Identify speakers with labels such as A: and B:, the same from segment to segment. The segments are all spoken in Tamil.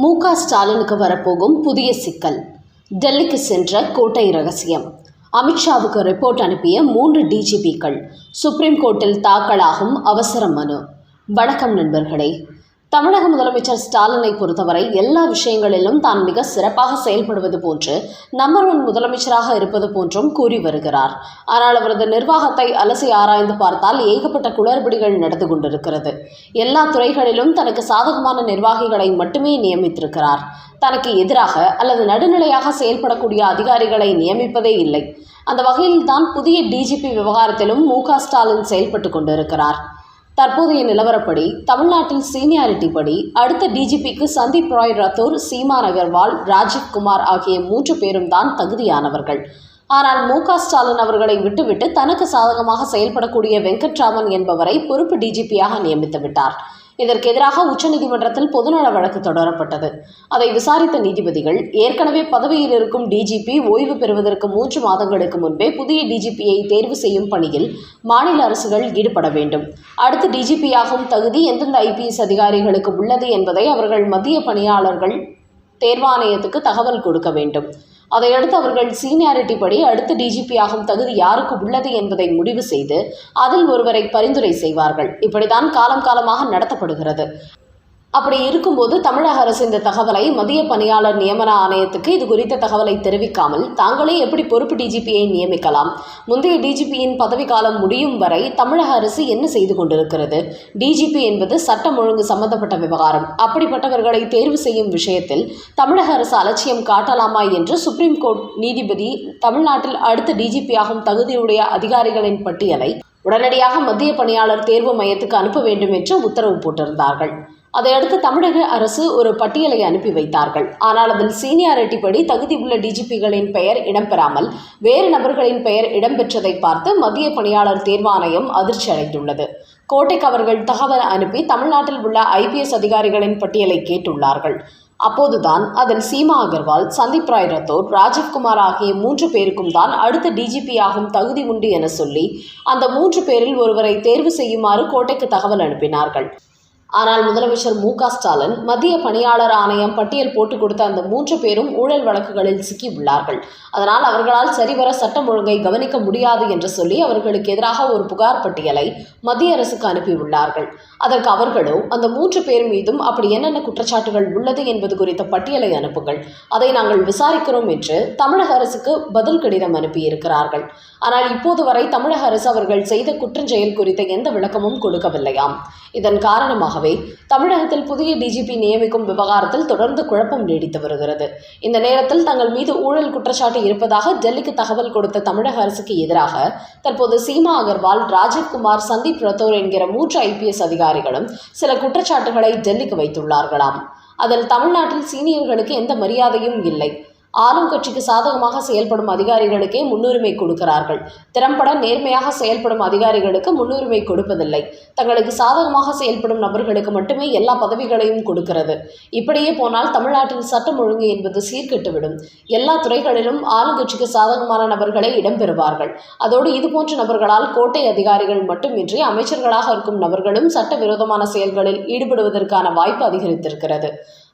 A: மு க ஸ்டாலினுக்கு வரப்போகும் புதிய சிக்கல். டெல்லிக்கு சென்ற கோட்டை ரகசியம். அமித்ஷாவுக்கு ரிப்போர்ட் அனுப்பிய மூன்று டிஜிபிக்கள் சுப்ரீம் கோர்ட்டில் தாக்கலாகும் அவசர மனு. வணக்கம் நண்பர்களே. தமிழக முதலமைச்சர் ஸ்டாலினை பொறுத்தவரை எல்லா விஷயங்களிலும் தான் மிக சிறப்பாக செயல்படுவது போன்று நம்பர் ஒன் முதலமைச்சராக இருப்பது போன்றும் கூறி வருகிறார். ஆனால் அவரது நிர்வாகத்தை அலசி ஆராய்ந்து பார்த்தால் ஏகப்பட்ட குளறுபடிகள் நடந்து கொண்டிருக்கிறது. எல்லா துறைகளிலும் தனக்கு சாதகமான நிர்வாகிகளை மட்டுமே நியமித்திருக்கிறார். தனக்கு எதிராக அல்லது நடுநிலையாக செயல்படக்கூடிய அதிகாரிகளை நியமிப்பதே இல்லை. அந்த வகையில்தான் புதிய டிஜிபி விவகாரத்திலும் மு ஸ்டாலின் செயல்பட்டு கொண்டிருக்கிறார். தற்போதைய நிலவரப்படி தமிழ்நாட்டில் சீனியாரிட்டி படி அடுத்த டிஜிபிக்கு சந்தீப் ராய் ரத்தோர் சீமா அகர்வால் ராஜீவ் குமார் ஆகிய மூன்று பேரும் தான் தகுதியானவர்கள். ஆனால் மு க ஸ்டாலின் அவர்களை விட்டுவிட்டு தனக்கு சாதகமாக செயல்படக்கூடிய வெங்கட்ராமன் என்பவரை பொறுப்பு டிஜிபியாக நியமித்து விட்டார் இதற்கு எதிராக உச்சநீதிமன்றத்தில் பொதுநல வழக்கு தொடரப்பட்டது. அதை விசாரித்த நீதிபதிகள் ஏற்கனவே பதவியில் இருக்கும் டிஜிபி ஓய்வு பெறுவதற்கு மூன்று மாதங்களுக்கு முன்பே புதிய டிஜிபியை தேர்வு செய்யும் பணியில் மாநில அரசுகள் ஈடுபட வேண்டும். அடுத்து டிஜிபியாகும் தகுதி எந்தெந்த ஐபிஎஸ் அதிகாரிகளுக்கு உள்ளது என்பதை அவர்கள் மத்திய பணியாளர்கள் தேர்வாணையத்துக்கு தகவல் கொடுக்க வேண்டும். அதையடுத்து அவர்கள் சீனியாரிட்டி படி அடுத்த டிஜிபி ஆகும் தகுதி யாருக்கு உள்ளது என்பதை முடிவு செய்து அதில் ஒருவரை பரிந்துரை செய்வார்கள். இப்படிதான் காலம் காலமாக நடத்தப்படுகிறது. அப்படி இருக்கும்போது தமிழக அரசு இந்த தகவலை மத்திய பணியாளர் நியமன ஆணையத்துக்கு இது குறித்த தகவலை தெரிவிக்காமல் தாங்களே எப்படி பொறுப்பு டிஜிபியை நியமிக்கலாம்? முந்தைய டிஜிபியின் பதவிக்காலம் முடியும் வரை தமிழக அரசு என்ன செய்து கொண்டிருக்கிறது? டிஜிபி என்பது சட்டம் ஒழுங்கு சம்பந்தப்பட்ட விவகாரம். அப்படிப்பட்டவர்களை தேர்வு செய்யும் விஷயத்தில் தமிழக அரசு அலட்சியம் காட்டலாமா என்று சுப்ரீம் கோர்ட் நீதிபதி தமிழ்நாட்டில் அடுத்த டிஜிபியாகும் தகுதியுடைய அதிகாரிகளின் பட்டியலை உடனடியாக மத்திய பணியாளர் தேர்வு மையத்துக்கு அனுப்ப வேண்டும் என்று உத்தரவு போட்டிருந்தார்கள். அதையடுத்து தமிழக அரசு ஒரு பட்டியலை அனுப்பி வைத்தார்கள். ஆனால் அதில் சீனியாரிட்டி படி தகுதி உள்ள டிஜிபிகளின் பெயர் இடம்பெறாமல் வேறு நபர்களின் பெயர் இடம்பெற்றதை பார்த்து மத்திய பணியாளர் தேர்வாணையம் அதிர்ச்சி அடைந்துள்ளது. கோட்டைக்கு அவர்கள் தகவல் அனுப்பி தமிழ்நாட்டில் உள்ள ஐபிஎஸ் அதிகாரிகளின் பட்டியலை கேட்டுள்ளார்கள். அப்போதுதான் அதில் சீமா அகர்வால் சந்தீப் ராய் ரத்தோர் ராஜீவ்குமார் ஆகிய மூன்று பேருக்கும் தான் அடுத்த டிஜிபி ஆகும் தகுதி உண்டு என சொல்லி அந்த மூன்று பேரில் ஒருவரை தேர்வு செய்யுமாறு கோட்டைக்கு தகவல் அனுப்பினார்கள். ஆனால் முதலமைச்சர் மு க ஸ்டாலின் மத்திய பணியாளர் ஆணையம் பட்டியல் போட்டு கொடுத்த அந்த மூன்று பேரும் ஊழல் வழக்குகளில் சிக்கி உள்ளார்கள் அதனால் அவர்களால் சரிவர சட்டம் ஒழுங்கை கவனிக்க முடியாது என்று சொல்லி அவர்களுக்கு எதிராக ஒரு புகார் பட்டியலை மத்திய அரசுக்கு அனுப்பியுள்ளார்கள். அதற்கு அவர்களோ அந்த மூன்று பேர் மீதும் அப்படி என்னென்ன குற்றச்சாட்டுகள் உள்ளது என்பது குறித்த பட்டியலை அனுப்புங்கள். அதை நாங்கள் விசாரிக்கிறோம் என்று தமிழக அரசுக்கு பதில் கடிதம் அனுப்பியிருக்கிறார்கள். ஆனால் இப்போது வரை தமிழக அரசு அவர்கள் செய்த குற்றஞ்செயல் குறித்த எந்த விளக்கமும் கொடுக்கவில்லையாம். இதன் காரணமாகவே தமிழகத்தில் புதிய டிஜிபி நியமிக்கும் விவகாரத்தில் தொடர்ந்து குழப்பம் நீடித்து வருகிறது. இந்த நேரத்தில் தங்கள் மீது ஊழல் குற்றச்சாட்டு இருப்பதாக டெல்லிக்கு தகவல் கொடுத்த தமிழக அரசுக்கு எதிராக தற்போது சீமா அகர்வால் ராஜீவ்குமார் சந்தீப் ரத்தோர் என்கிற மூன்று ஐபிஎஸ் அதிகாரிகளும் சில குற்றச்சாட்டுகளை டெல்லிக்கு வைத்துள்ளார்களாம். அதில் தமிழ்நாட்டில் சீனியர்களுக்கு எந்த மரியாதையும் இல்லை. ஆளும் கட்சிக்கு சாதகமாக செயல்படும் அதிகாரிகளுக்கே முன்னுரிமை கொடுக்கிறார்கள். திறம்பட நேர்மையாக செயல்படும் அதிகாரிகளுக்கு முன்னுரிமை கொடுப்பதில்லை. தங்களுக்கு சாதகமாக செயல்படும் நபர்களுக்கு மட்டுமே எல்லா பதவிகளையும் கொடுக்கிறது. இப்படியே போனால் தமிழ்நாட்டில் சட்டம் ஒழுங்கு என்பது சீர்கெட்டுவிடும். எல்லா துறைகளிலும் ஆளுங்கட்சிக்கு சாதகமான நபர்களே இடம்பெறுவார்கள். அதோடு இதுபோன்ற நபர்களால் கோட்டை அதிகாரிகள் மட்டுமின்றி அமைச்சர்களாக இருக்கும் நபர்களும் சட்டவிரோதமான செயல்களில் ஈடுபடுவதற்கான வாய்ப்பு அதிகரித்திருக்கிறது.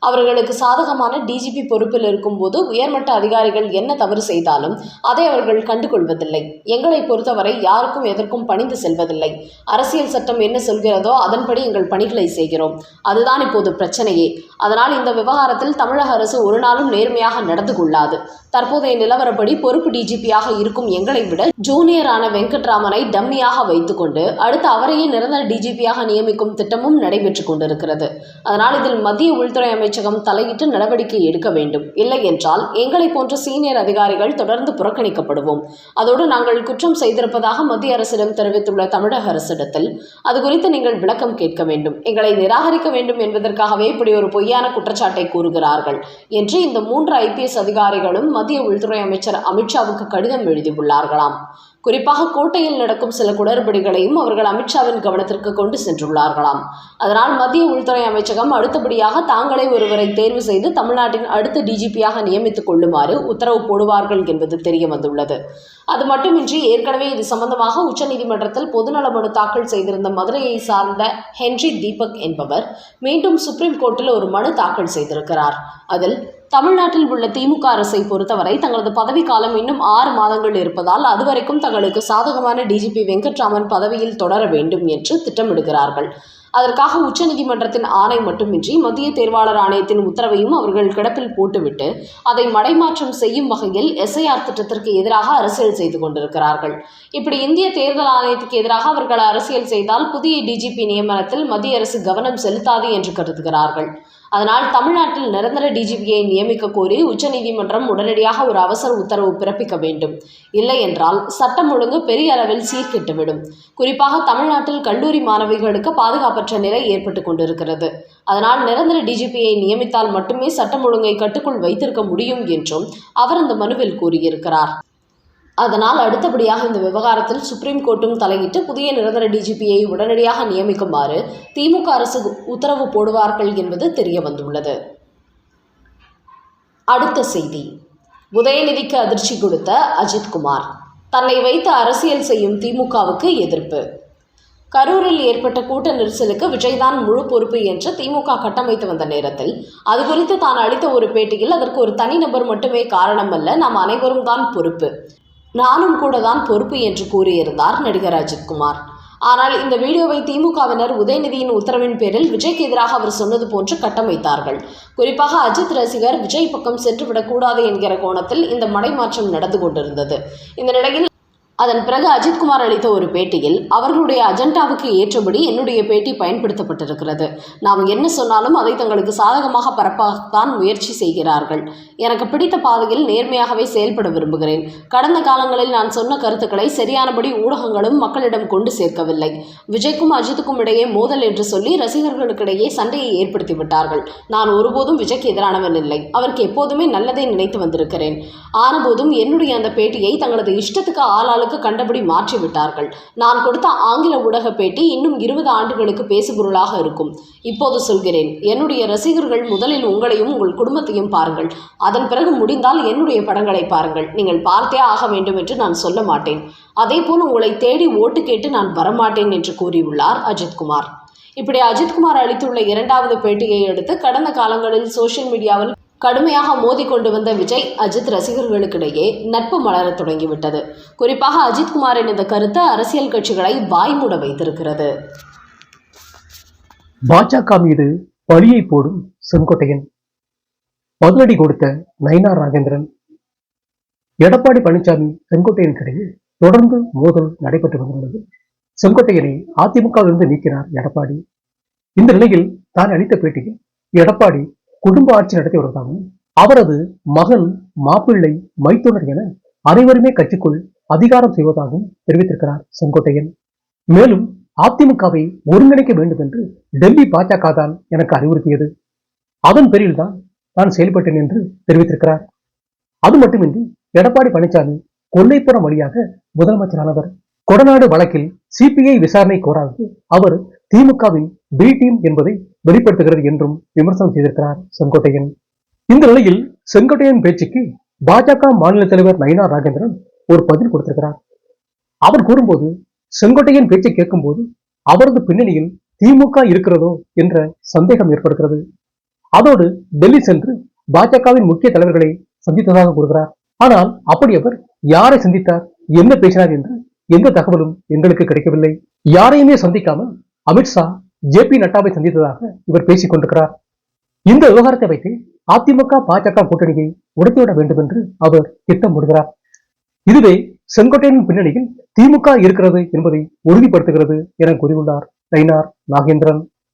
A: அவர்களுக்கு சாதகமான டிஜிபி பொறுப்பில் இருக்கும்போது உயர்மட்ட அதிகாரிகள் என்ன தவறு செய்தாலும் அதை அவர்கள் கண்டுகொள்வதில்லை. எங்களை பொறுத்தவரை யாருக்கும் எதற்கும் பணிந்து செல்வதில்லை. அரசியல் சட்டம் என்ன சொல்கிறதோ அதன்படி எங்கள் பணிகளை செய்கிறோம். அதுதான் இப்போது பிரச்சனையே. அதனால் இந்த விவகாரத்தில் தமிழக அரசு ஒரு நாளும் நேர்மையாக நடந்து கொள்ளாது. தற்போதைய நிலவரப்படி பொறுப்பு டிஜிபியாக இருக்கும் எங்களை விட ஜூனியரான வெங்கட்ராமனை டம்மியாக வைத்துக்கொண்டு அடுத்து அவரையே நிரந்தர டிஜிபியாக நியமிக்கும் திட்டமும் நடைபெற்று கொண்டிருக்கிறது. அதனால் இதில் மத்திய உள்துறை அமைச்சர் அமைச்சகம் தலையிட்டு நடவடிக்கை எடுக்க வேண்டும். இல்லை என்றால் எங்களை போன்ற சீனியர் அதிகாரிகள் தொடர்ந்து புறக்கணிக்கப்படுவோம். அதோடு நாங்கள் குற்றம் செய்திருப்பதாக மத்திய அரசிடம் தெரிவித்துள்ள தமிழக அரசிடத்தில் அது குறித்து நீங்கள் விளக்கம் கேட்க வேண்டும். எங்களை நிராகரிக்க வேண்டும் என்பதற்காகவே இப்படி ஒரு பொய்யான குற்றச்சாட்டை கூறுகிறார்கள் என்று இந்த மூன்று ஐபிஎஸ் அதிகாரிகளும் மத்திய உள்துறை அமைச்சர் அமித்ஷாவுக்கு கடிதம் எழுதியுள்ளார்களாம். குறிப்பாக கோட்டையில் நடக்கும் சில குளறுபடிகளையும் அவர்கள் அமித்ஷாவின் கவனத்திற்கு கொண்டு சென்றுள்ளார்களாம். அதனால் மத்திய உள்துறை அமைச்சகம் அடுத்தபடியாக தாங்களே ஒருவரை தேர்வு செய்து தமிழ்நாட்டின் அடுத்த டிஜிபியாக நியமித்துக் கொள்ளுமாறு உத்தரவு போடுவார்கள் என்பது தெரிய வந்துள்ளது. அது மட்டுமின்றி ஏற்கனவே இது சம்பந்தமாக உச்சநீதிமன்றத்தில் பொதுநல மனு தாக்கல் செய்திருந்த மதுரையை சார்ந்த ஹென்றி தீபக் என்பவர் மீண்டும் சுப்ரீம் கோர்ட்டில் ஒரு மனு தாக்கல் செய்திருக்கிறார். அதில் தமிழ்நாட்டில் உள்ள திமுக அரசை பொறுத்தவரை தங்களது பதவி காலம் இன்னும் ஆறு மாதங்கள் இருப்பதால் அதுவரைக்கும் தங்களுக்கு சாதகமான டிஜிபி வெங்கட்ராமன் பதவியில் தொடர வேண்டும் என்று திட்டமிடுகிறார்கள். அதற்காக உச்சநீதிமன்றத்தின் ஆணை மட்டுமின்றி மத்திய தேர்வாளர் ஆணையத்தின் உத்தரவையும் அவர்கள் கிடப்பில் போட்டுவிட்டு அதை மடைமாற்றம் செய்யும் வகையில் எஸ்ஐஆர் திட்டத்திற்கு எதிராக அரசியல் செய்து கொண்டிருக்கிறார்கள். இப்படி இந்திய தேர்தல் ஆணையத்துக்கு எதிராக அவர்கள் அரசியல் செய்தால் புதிய டிஜிபி நியமனத்தில் மத்திய அரசு கவனம் செலுத்தாது என்று கருதுகிறார்கள். அதனால் தமிழ்நாட்டில் நிரந்தர டிஜிபியை நியமிக்க கோரி உச்சநீதிமன்றம் உடனடியாக ஒரு அவசர உத்தரவு பிறப்பிக்க வேண்டும். இல்லை என்றால் சட்டம் ஒழுங்கு பெரிய அளவில் சீர்கெட்டுவிடும். குறிப்பாக தமிழ்நாட்டில் கல்லூரி மாணவிகளுக்கு பாதுகாப்பற்ற நிலை ஏற்பட்டு கொண்டிருக்கிறது. அதனால் நிரந்தர டிஜிபியை நியமித்தால் மட்டுமே சட்டம் ஒழுங்கை கட்டுக்குள் வைத்திருக்க முடியும் என்றும் அவர் அந்த மனுவில் கூறியிருக்கிறார். அதனால் அடுத்தபடியாக இந்த விவகாரத்தில் சுப்ரீம் கோர்ட்டும் தலையிட்டு புதிய நிரந்தர டிஜிபியை உடனடியாக நியமிக்குமாறு திமுக அரசு உத்தரவு போடுவார்கள் என்பது தெரிய வந்துள்ளது. அடுத்த செய்தி. உதயநிதிக்கு அதிர்ச்சி கொடுத்த அஜித்குமார் தன்னை வைத்து அரசியல் செய்யும் திமுகவுக்கு எதிர்ப்பு. கரூரில் ஏற்பட்ட கூட்ட நெரிசலுக்கு விஜய்தான் முழு பொறுப்பு என்று திமுக கட்டமைத்து வந்த நேரத்தில் அது குறித்து தான் அளித்த ஒரு பேட்டியில் அதற்கு ஒரு தனிநபர் மட்டுமே காரணம் அல்ல நாம் அனைவரும் தான் பொறுப்பு. நானும் கூட தான் பொறுப்பு என்று கூறியிருந்தார் நடிகர் அஜித்குமார் ஆனால் இந்த வீடியோவை திமுகவினர் உதயநிதியின் உத்தரவின் பேரில் விஜய்க்கு எதிராக அவர் சொன்னது போன்று கட்டமைத்தார்கள் குறிப்பாக அஜித் ரசிகர் விஜய் பக்கம் சென்றுவிடக்கூடாது என்கிற கோணத்தில் இந்த மடைமாற்றம் நடந்து கொண்டிருந்தது. இந்த நிலையில் அதன் பிறகு அஜித்குமார் அளித்த ஒரு பேட்டியில் அவர்களுடைய அஜெண்டாவுக்கு ஏற்றபடி என்னுடைய பேட்டி பயன்படுத்தப்பட்டிருக்கிறது. நாம் என்ன சொன்னாலும் அதை தங்களுக்கு சாதகமாக பரப்பத்தான் முயற்சி செய்கிறார்கள். எனக்கு பிடித்த பாதையில் நேர்மையாகவே செயல்பட விரும்புகிறேன். கடந்த காலங்களில் நான் சொன்ன கருத்துக்களை சரியானபடி ஊடகங்களும் மக்களிடம் கொண்டு சேர்க்கவில்லை. விஜய்க்கும் அஜித்துக்கும் இடையே மோதல் என்று சொல்லி ரசிகர்களுக்கிடையே சண்டையை ஏற்படுத்தி விட்டார்கள். நான் ஒருபோதும் விஜய்க்கு எதிரானவன் இல்லை. அவருக்கு எப்போதுமே நல்லதை நினைத்து வந்திருக்கிறேன். ஆனபோதும் என்னுடைய அந்த பேட்டியை தங்களது இஷ்டத்துக்கு ஆளாளுக்கு கண்டபடி மாற்றிவிட்டார்கள். நான் கொடுத்த ஆங்கில ஊடக பேட்டி இன்னும் இருபது ஆண்டுகளுக்கு பேசுபொருளாக இருக்கும். இப்போது சொல்கிறேன் என்னுடைய ரசிகர்கள் முதலில் உங்களையும் உங்கள் குடும்பத்தையும் பாருங்கள். அதன் பிறகு முடிந்தால் என்னுடைய படங்களை பாருங்கள். நீங்கள் பார்த்தே ஆக வேண்டும் என்று நான் சொல்ல மாட்டேன். அதேபோல் உங்களை தேடி ஓட்டு கேட்டு நான் வரமாட்டேன் என்று கூறியுள்ளார் அஜித்குமார் இப்படி அஜித்குமார் அளித்துள்ள இரண்டாவது பேட்டியை அடுத்து கடந்த காலங்களில் சோசியல் மீடியாவில் கடுமையாக மோதிக்கொண்டு வந்த விஜய் அஜித் ரசிகர்களுக்கிடையே நட்பு மலரத் தொடங்கிவிட்டது. குறிப்பாக அஜித்குமாரின் இந்த கருத்து அரசியல் கட்சிகளை வாய்மூட வைத்திருக்கிறது.
B: பாஜக மீது பழியை போடும் செங்கோட்டையன். பதிலடி கொடுத்த நயினார் ராஜேந்திரன். எடப்பாடி பழனிசாமி செங்கோட்டையனுக்கிடையே தொடர்ந்து மோதல் நடைபெற்று வந்துள்ளது செங்கோட்டையனை அதிமுகவிலிருந்து நீக்கினார் எடப்பாடி. இந்த நிலையில் தான் அளித்த பேட்டியில் எடப்பாடி குடும்ப ஆட்சி நடத்தி வருவதாகவும் அவரது மகன் மாப்பிள்ளை மைத்துனர் என அனைவருமே கட்சிக்குள் அதிகாரம் செய்வதாகவும் தெரிவித்திருக்கிறார் செங்கோட்டையன். மேலும் அதிமுகவை ஒருங்கிணைக்க வேண்டும் என்று டெல்லி பாஜக தான் எனக்கு அறிவுறுத்தியது. அதன் பேரில் தான் நான் செயல்பட்டேன் என்று தெரிவித்திருக்கிறார். அது மட்டுமின்றி எடப்பாடி பழனிசாமி கொல்லைப்புறம் வழியாக முதலமைச்சரானவர். கொடநாடு வழக்கில் சிபிஐ விசாரணை கோராதது அவர் திமுகவின் பி டீம் என்பதை வெளிப்படுத்துகிறது என்றும் விமர்சனம் செய்திருக்கிறார் செங்கோட்டையன். இந்த நிலையில் செங்கோட்டையன் பேச்சுக்கு பாஜக மாநில தலைவர் நயினா ராகேந்திரன் ஒரு பதில் கொடுத்திருக்கிறார். அவர் கூறும்போது செங்கோட்டையன் பேச்சை கேட்கும்போது அவரது பின்னணியில் திமுக இருக்கிறதோ என்ற சந்தேகம் ஏற்படுகிறது. அதோடு டெல்லி சென்று பாஜகவின் முக்கிய தலைவர்களை சந்தித்ததாக கூறுகிறார். ஆனால் அப்படி அவர் யாரை சந்தித்தார் என்ன பேசினார் என்று எந்த தகவலும் எங்களுக்கு கிடைக்கவில்லை. யாரையுமே சந்திக்காமல் அமித்ஷா ஜே பி நட்டாவை சந்தித்ததாக இவர் பேசிக் கொண்டிருக்கிறார். இந்த விவகாரத்தை வைத்து அதிமுக பாஜக கூட்டணியை உடைத்துவிட வேண்டும் என்று அவர் திட்டமிடுகிறார். இதுவே செங்கோட்டையனின் பின்னணியில் திமுக இருக்கிறது என்பதை உறுதிப்படுத்துகிறது என கூறியுள்ளார் நயினார் நாகேந்திரன்.